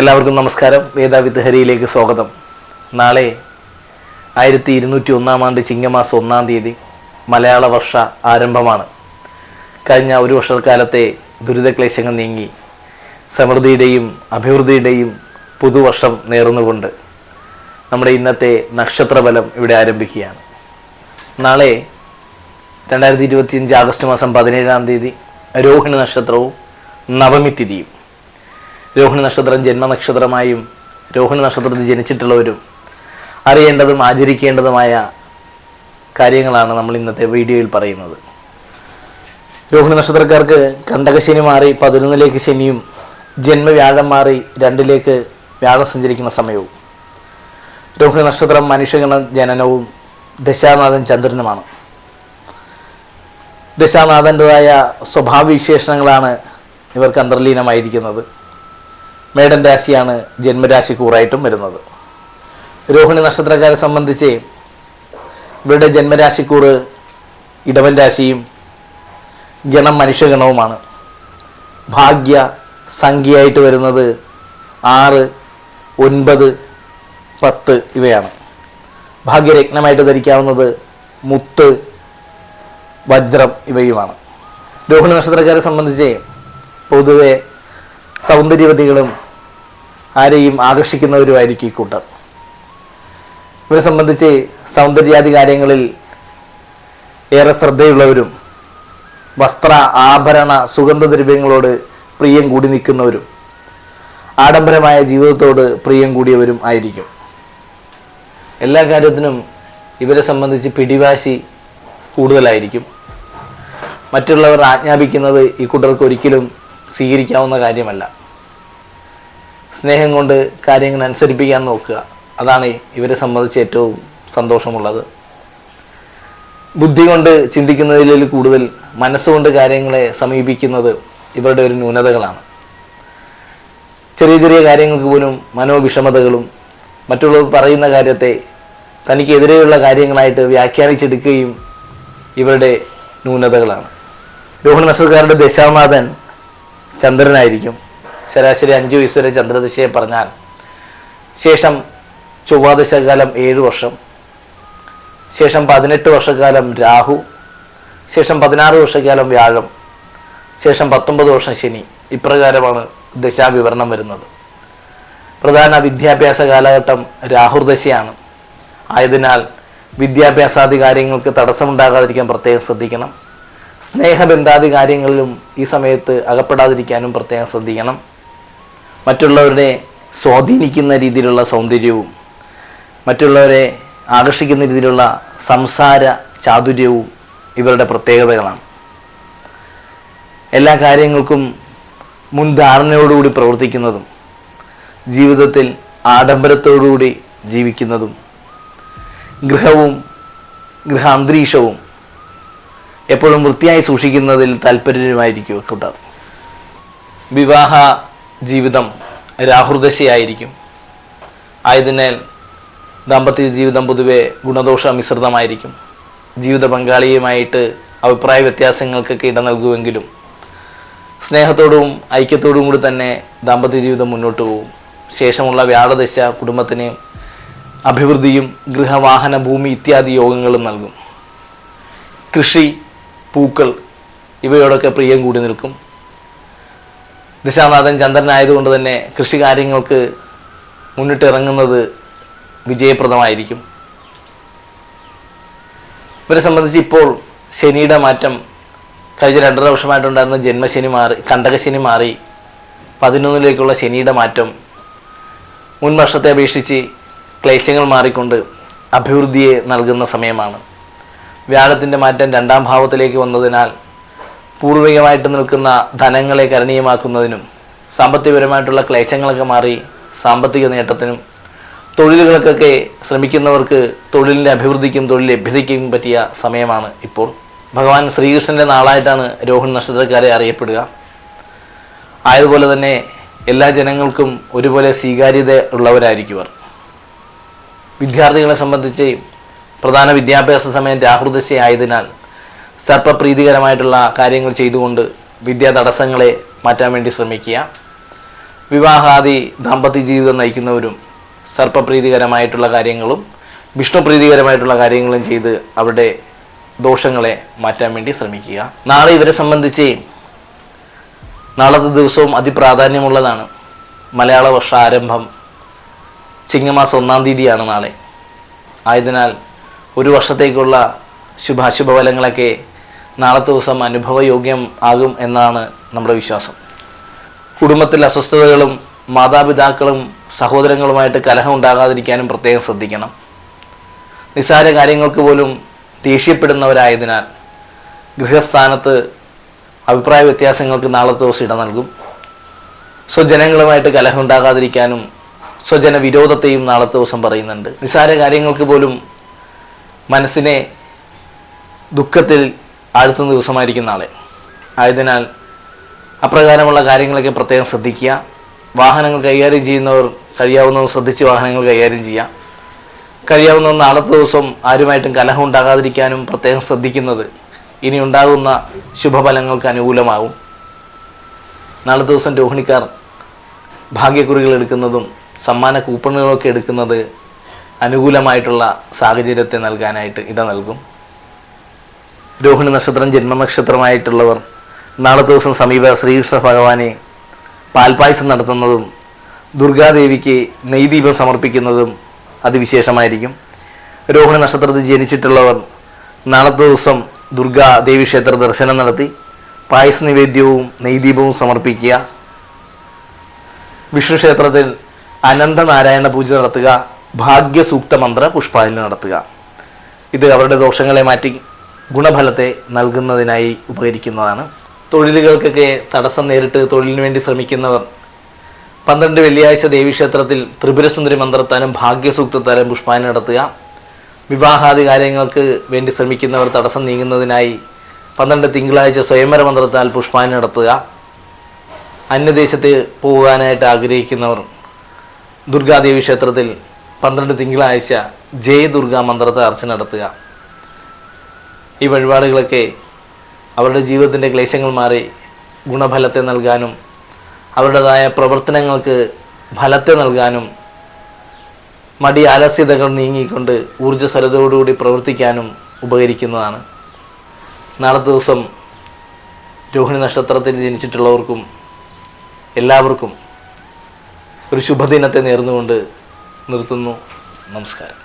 എല്ലാവർക്കും നമസ്കാരം. വേദാവിദ്ഹരിയിലേക്ക് സ്വാഗതം. നാളെ ആയിരത്തി ഇരുന്നൂറ്റി ഒന്നാം ആണ്ട് ചിങ്ങമാസം ഒന്നാം തീയതി മലയാള വർഷ ആരംഭമാണ്. കഴിഞ്ഞ ഒരു വർഷക്കാലത്തെ ദുരിതക്ലേശങ്ങൾ നീങ്ങി സമൃദ്ധിയുടെയും അഭിവൃദ്ധിയുടെയും പുതുവർഷം നേർന്നുകൊണ്ട് നമ്മുടെ ഇന്നത്തെ നക്ഷത്രബലം ഇവിടെ ആരംഭിക്കുകയാണ്. നാളെ രണ്ടായിരത്തി ഇരുപത്തിയഞ്ച് ആഗസ്റ്റ് മാസം പതിനേഴാം തീയതി രോഹിണി നക്ഷത്രവും നവമി തിഥിയും രോഹിണി നക്ഷത്രം ജന്മനക്ഷത്രമായും രോഹിണി നക്ഷത്രത്തിൽ ജനിച്ചിട്ടുള്ളവരും അറിയേണ്ടതും ആചരിക്കേണ്ടതുമായ കാര്യങ്ങളാണ് നമ്മൾ ഇന്നത്തെ വീഡിയോയിൽ പറയുന്നത്. രോഹിണി നക്ഷത്രക്കാർക്ക് കണ്ടകശനി മാറി പതിനൊന്നിലേക്ക് ശനിയും ജന്മവ്യാഴം മാറി രണ്ടിലേക്ക് വ്യാഴം സഞ്ചരിക്കുന്ന സമയവും. രോഹിണി നക്ഷത്രം മനുഷ്യഗണ ജനനവും ദശാനാഥൻ ചന്ദ്രനുമാണ്. ദശാനാഥന്റെതായ സ്വഭാവവിശേഷണങ്ങളാണ് ഇവർക്ക് അന്തർലീനമായിരിക്കുന്നത്. മേടൻ രാശിയാണ് ജന്മരാശി കൂറായിട്ടും വരുന്നത്. രോഹിണി നക്ഷത്രക്കാരെ സംബന്ധിച്ച് ഇവരുടെ ജന്മരാശിക്കൂറ് ഇടവൻ രാശിയും ഗണം മനുഷ്യഗണവുമാണ്. ഭാഗ്യ സംഖ്യയായിട്ട് വരുന്നത് ആറ് ഒൻപത് പത്ത് ഇവയാണ്. ഭാഗ്യരത്നമായിട്ട് ധരിക്കാവുന്നത് മുത്ത് വജ്രം ഇവയുമാണ്. രോഹിണി നക്ഷത്രക്കാരെ സംബന്ധിച്ച് പൊതുവെ സൗന്ദര്യവതികളും ആരെയും ആകർഷിക്കുന്നവരുമായിരിക്കും ഈ കൂട്ടർ ഇവരെ സംബന്ധിച്ച് സൗന്ദര്യാദി കാര്യങ്ങളിൽ ഏറെ ശ്രദ്ധയുള്ളവരും വസ്ത്ര ആഭരണ സുഗന്ധദ്രവ്യങ്ങളോട് പ്രിയം കൂടി നിൽക്കുന്നവരും ആഡംബരമായ ജീവിതത്തോട് പ്രിയം കൂടിയവരും ആയിരിക്കും. എല്ലാ കാര്യത്തിനും ഇവരെ സംബന്ധിച്ച് പിടിവാശി കൂടുതലായിരിക്കും. മറ്റുള്ളവർ ആജ്ഞാപിക്കുന്നത് ഈ കൂട്ടർക്ക് ഒരിക്കലും സ്വീകരിക്കാവുന്ന കാര്യമല്ല. സ്നേഹം കൊണ്ട് കാര്യങ്ങൾ അനുസരിപ്പിക്കാൻ നോക്കുക. അതാണ് ഇവരെ സംബന്ധിച്ച് ഏറ്റവും സന്തോഷമുള്ളത്. ബുദ്ധി കൊണ്ട് ചിന്തിക്കുന്നതിൽ കൂടുതൽ മനസ്സുകൊണ്ട് കാര്യങ്ങളെ സമീപിക്കുന്നത് ഇവരുടെ ഒരു ന്യൂനതകളാണ്. ചെറിയ ചെറിയ കാര്യങ്ങൾക്ക് പോലും മനോവിഷമതകളും മറ്റുള്ളവർ പറയുന്ന കാര്യത്തെ തനിക്കെതിരെയുള്ള കാര്യങ്ങളായിട്ട് വ്യാഖ്യാനിച്ചെടുക്കുകയും ഇവരുടെ ന്യൂനതകളാണ്. രോഹിണി നക്ഷത്രക്കാരുടെ ദശാനാഥൻ ചന്ദ്രനായിരിക്കും. ശരാശരി അഞ്ച് വയസ്സ് വരെ ചന്ദ്രദിശയെ പറഞ്ഞാൽ ശേഷം ചൊവ്വാദശകാലം ഏഴ് വർഷം ശേഷം പതിനെട്ട് വർഷക്കാലം രാഹു ശേഷം പതിനാറ് വർഷക്കാലം വ്യാഴം ശേഷം പത്തൊമ്പത് വർഷം ശനി. ഇപ്രകാരമാണ് ദശാവിവരണം വരുന്നത്. പ്രധാന വിദ്യാഭ്യാസ കാലഘട്ടം രാഹുർദശയാണ്. ആയതിനാൽ വിദ്യാഭ്യാസാദി കാര്യങ്ങൾക്ക് തടസ്സമുണ്ടാകാതിരിക്കാൻ പ്രത്യേകം ശ്രദ്ധിക്കണം. സ്നേഹബന്ധാദി കാര്യങ്ങളിലും ഈ സമയത്ത് അകപ്പെടാതിരിക്കാനും പ്രത്യേകം ശ്രദ്ധിക്കണം. മറ്റുള്ളവരെ സ്വാധീനിക്കുന്ന രീതിയിലുള്ള സൗന്ദര്യവും മറ്റുള്ളവരെ ആകർഷിക്കുന്ന രീതിയിലുള്ള സംസാര ചാതുര്യവും ഇവരുടെ പ്രത്യേകതകളാണ്. എല്ലാ കാര്യങ്ങൾക്കും മുൻധാരണയോടുകൂടി പ്രവർത്തിക്കുന്നതും ജീവിതത്തിൽ ആഡംബരത്തോടുകൂടി ജീവിക്കുന്നതും ഗൃഹവും ഗൃഹാന്തരീക്ഷവും എപ്പോഴും വൃത്തിയായി സൂക്ഷിക്കുന്നതിൽ താല്പര്യമായിരിക്കും കൂട്ടർ വിവാഹ ജീവിതം രാഹുർദശയായിരിക്കും ആയതിനാൽ ദാമ്പത്യ ജീവിതം പൊതുവെ ഗുണദോഷ മിശ്രിതമായിരിക്കും. ജീവിത പങ്കാളിയുമായിട്ട് അഭിപ്രായ വ്യത്യാസങ്ങൾക്കൊക്കെ ഇട നൽകുമെങ്കിലും സ്നേഹത്തോടും ഐക്യത്തോടും കൂടി തന്നെ ദാമ്പത്യ ജീവിതം മുന്നോട്ട് പോകും. ശേഷമുള്ള വ്യാഴദശ കുടുംബത്തിന് അഭിവൃദ്ധിയും ഗൃഹവാഹന ഭൂമി ഇത്യാദി യോഗങ്ങളും നൽകും. കൃഷി പൂക്കൾ ഇവയോടൊക്കെ പ്രിയം കൂടി നിൽക്കും. ദിശാനാഥൻ ചന്ദ്രനായതുകൊണ്ട് തന്നെ കൃഷി കാര്യങ്ങൾക്ക് മുന്നിട്ടിറങ്ങുന്നത് വിജയപ്രദമായിരിക്കും. ഇവരെ സംബന്ധിച്ച് ഇപ്പോൾ ശനിയുടെ മാറ്റം കഴിഞ്ഞ രണ്ടര വർഷമായിട്ടുണ്ടായിരുന്ന ജന്മശനി മാറി കണ്ടകശനി മാറി. പതിനൊന്നിലേക്കുള്ള ശനിയുടെ മാറ്റം മുൻ വർഷത്തെ അപേക്ഷിച്ച് ക്ലേശങ്ങൾ മാറിക്കൊണ്ട് അഭിവൃദ്ധിയെ നൽകുന്ന സമയമാണ്. വ്യാഴത്തിന്റെ മാറ്റം രണ്ടാം ഭാവത്തിലേക്ക് വന്നതിനാൽ പൂർവികമായിട്ട് നിൽക്കുന്ന ധനങ്ങളെ കരണീയമാക്കുന്നതിനും സാമ്പത്തികപരമായിട്ടുള്ള ക്ലേശങ്ങളൊക്കെ മാറി സാമ്പത്തിക നേട്ടത്തിനും തൊഴിലുകൾക്കൊക്കെ ശ്രമിക്കുന്നവർക്ക് തൊഴിലിന്റെ അഭിവൃദ്ധിക്കും തൊഴിൽ ലഭ്യതയ്ക്കും പറ്റിയ സമയമാണ് ഇപ്പോൾ. ഭഗവാൻ ശ്രീകൃഷ്ണന്റെ നാളായിട്ടാണ് രോഹൻ നക്ഷത്രക്കാരെ അറിയപ്പെടുക. ആയതുപോലെ തന്നെ എല്ലാ ജനങ്ങൾക്കും ഒരുപോലെ സ്വീകാര്യത ഉള്ളവരായിരിക്കും വിദ്യാർത്ഥികളെ സംബന്ധിച്ച് പ്രധാന വിദ്യാഭ്യാസ സമയം രാഹൃദശയായതിനാൽ സർപ്പപ്രീതികരമായിട്ടുള്ള കാര്യങ്ങൾ ചെയ്തുകൊണ്ട് വിദ്യാ തടസ്സങ്ങളെ മാറ്റാൻ വേണ്ടി ശ്രമിക്കുക. വിവാഹാദി ദാമ്പത്യ ജീവിതം നയിക്കുന്നവരും സർപ്പപ്രീതികരമായിട്ടുള്ള കാര്യങ്ങളും വിഷ്ണുപ്രീതികരമായിട്ടുള്ള കാര്യങ്ങളും ചെയ്ത് അവരുടെ ദോഷങ്ങളെ മാറ്റാൻ വേണ്ടി ശ്രമിക്കുക. നാളെ ഇവരെ സംബന്ധിച്ച് നാളത്തെ ദിവസവും അതിപ്രാധാന്യമുള്ളതാണ്. മലയാള വർഷ ആരംഭം ചിങ്ങമാസം ഒന്നാം തീയതിയാണ് നാളെ. ആയതിനാൽ ഒരു വർഷത്തേക്കുള്ള ശുഭാശുഭ ഫലങ്ങളൊക്കെ നാളത്തെ ദിവസം അനുഭവയോഗ്യം ആകും എന്നാണ് നമ്മുടെ വിശ്വാസം. കുടുംബത്തിൽ അസ്വസ്ഥതകളും മാതാപിതാക്കളും സഹോദരങ്ങളുമായിട്ട് കലഹം ഉണ്ടാകാതിരിക്കാനും പ്രത്യേകം ശ്രദ്ധിക്കണം. നിസ്സാര കാര്യങ്ങൾക്ക് പോലും ദേഷ്യപ്പെടുന്നവരായതിനാൽ ഗൃഹസ്ഥാനത്ത് അഭിപ്രായ വ്യത്യാസങ്ങൾക്ക് നാളത്തെ ദിവസം ഇട നൽകും. സ്വജനങ്ങളുമായിട്ട് കലഹം ഉണ്ടാകാതിരിക്കാനും സ്വജന വിരോധത്തെയും നാളത്തെ ദിവസം പറയുന്നുണ്ട്. നിസ്സാര കാര്യങ്ങൾക്ക് പോലും മനസ്സിനെ ദുഃഖത്തിൽ ആഴ്ത്തുന്ന ദിവസമായിരിക്കും നാളെ. ആയതിനാൽ അപ്രകാരമുള്ള കാര്യങ്ങളൊക്കെ പ്രത്യേകം ശ്രദ്ധിക്കുക. വാഹനങ്ങൾ കൈകാര്യം ചെയ്യുന്നവർ കഴിയാവുന്നതും ശ്രദ്ധിച്ച് വാഹനങ്ങൾ കൈകാര്യം ചെയ്യുക. കഴിയാവുന്ന നാളത്തെ ദിവസം ആരുമായിട്ടും കലഹം ഉണ്ടാകാതിരിക്കാനും പ്രത്യേകം ശ്രദ്ധിക്കുന്നത് ഇനി ഉണ്ടാകുന്ന ശുഭഫലങ്ങൾക്ക് അനുകൂലമാകും. നാളത്തെ ദിവസം രോഹിണിക്കാർ ഭാഗ്യക്കുറികൾ എടുക്കുന്നതും സമ്മാന കൂപ്പണുകളൊക്കെ എടുക്കുന്നത് അനുകൂലമായിട്ടുള്ള സാഹചര്യത്തെ നൽകാനായിട്ട് ഇട നൽകും. രോഹിണി നക്ഷത്രം ജന്മനക്ഷത്രമായിട്ടുള്ളവർ നാളെ ദിവസം സമീപ ശ്രീകൃഷ്ണ ഭഗവാനെ പാൽപായസം നടത്തുന്നതും ദുർഗാദേവിക്ക് നെയ്ദീപം സമർപ്പിക്കുന്നതും അതിവിശേഷമായിരിക്കും. രോഹിണി നക്ഷത്രത്തിൽ ജനിച്ചിട്ടുള്ളവർ നാളെ ദിവസം ദുർഗാ ദേവി ക്ഷേത്ര ദർശനം നടത്തി പായസ നിവേദ്യവും നെയ്ദീപവും സമർപ്പിക്കുക. വിഷ്ണു ക്ഷേത്രത്തിൽ അനന്തനാരായണ പൂജ നടത്തുക ഭാഗ്യസൂക്ത മന്ത്ര പുഷ്പാഞ്ജലി നടത്തുക. ഇത് അവരുടെ ദോഷങ്ങളെ മാറ്റി ഗുണഫലത്തെ നൽകുന്നതിനായി ഉപകരിക്കുന്നതാണ്. തൊഴിലുകൾക്കൊക്കെ തടസ്സം നേരിട്ട് തൊഴിലിന് വേണ്ടി ശ്രമിക്കുന്നവർ. പന്ത്രണ്ട് വെള്ളിയാഴ്ച ദേവീക്ഷേത്രത്തിൽ ത്രിപുരസുന്ദരി മന്ത്രത്താലും ഭാഗ്യസൂക്തത്താലും പുഷ്പാനം നടത്തുക. വിവാഹാദി കാര്യങ്ങൾക്ക് വേണ്ടി ശ്രമിക്കുന്നവർ തടസ്സം നീങ്ങുന്നതിനായി പന്ത്രണ്ട് തിങ്കളാഴ്ച സ്വയംവര മന്ത്രത്താൽ പുഷ്പാനം നടത്തുക. അന്യദേശത്ത് പോകാനായിട്ട് ആഗ്രഹിക്കുന്നവർ. ദുർഗാദേവി ക്ഷേത്രത്തിൽ പന്ത്രണ്ട് തിങ്കളാഴ്ച ജയ ദുർഗാ മന്ത്രത്തെ അർച്ചന നടത്തുക. ഈ വഴിപാടുകളൊക്കെ അവരുടെ ജീവിതത്തിന്റെ ക്ലേശങ്ങൾ മാറി ഗുണഫലത്തെ നൽകാനും അവരുടേതായ പ്രവർത്തനങ്ങൾക്ക് ഫലത്തെ നൽകാനും മടി ആലസ്യതകൾ നീങ്ങിക്കൊണ്ട് ഊർജസ്വലതയോടുകൂടി പ്രവർത്തിക്കാനും ഉപകരിക്കുന്നതാണ്. നാളെ ദിവസം രോഹിണി നക്ഷത്രത്തിൽ ജനിച്ചിട്ടുള്ളവർക്കും എല്ലാവർക്കും ഒരു ശുഭദിനത്തെ നേർന്നുകൊണ്ട് നിർത്തുന്നു. നമസ്കാരം.